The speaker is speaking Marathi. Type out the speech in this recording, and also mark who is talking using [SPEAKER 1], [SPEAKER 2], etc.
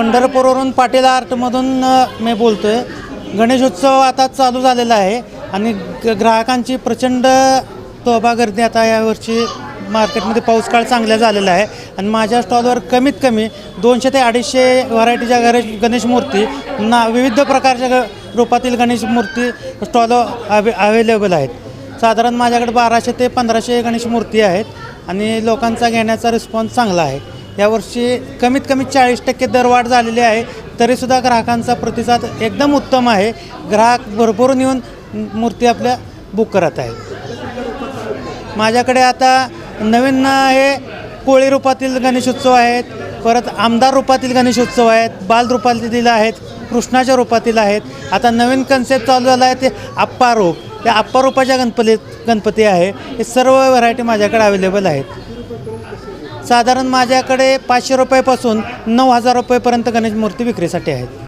[SPEAKER 1] पंढरपूरवरून पाटील आर्टमधून मी बोलतो आहे गणेशोत्सव आता चालू झालेला आहे आणि ग- ग्राहकांची प्रचंड तोबा गर्दी आता यावर्षी मार्केटमध्ये पाऊस काळ चांगला झालेला आहे. आणि माझ्या स्टॉलवर कमीत कमी दोनशे ते अडीचशे व्हरायटीच्या गणेश गणेश मूर्ती ना विविध प्रकारच्या ग रूपातील गणेश मूर्ती स्टॉलवर अवे अवेलेबल आहेत. साधारण माझ्याकडे बाराशे ते पंधराशे गणेश मूर्ती आहेत आणि लोकांचा घेण्याचा रिस्पॉन्स चांगला आहे. यावर्षी कमीत कमी चाळीस टक्के दरवाढ झालेली आहे. तरीसुद्धा ग्राहकांचा प्रतिसाद एकदम उत्तम आहे. ग्राहक भरभरून येऊन मूर्ती आपल्या बुक करत आहेत. माझ्याकडे आता नवीन हे कोळी रूपातील गणेशोत्सव आहेत परत आमदार रूपातील गणेशोत्सव आहेत बाल रूपातील आहेत कृष्णाच्या रूपातील आहेत. आता नवीन कन्सेप्ट चालू झाला आहे ते आप्पा रूप. त्या आप्पा रूपाच्या गणपती गणपती आहे. हे सर्व व्हरायटी माझ्याकडे अवेलेबल आहेत. साधारण माझ्याकडे पाचशे रुपयापासून नऊ हजार रुपयेपर्यंत गणेश मूर्ती विक्रीसाठी आहेत.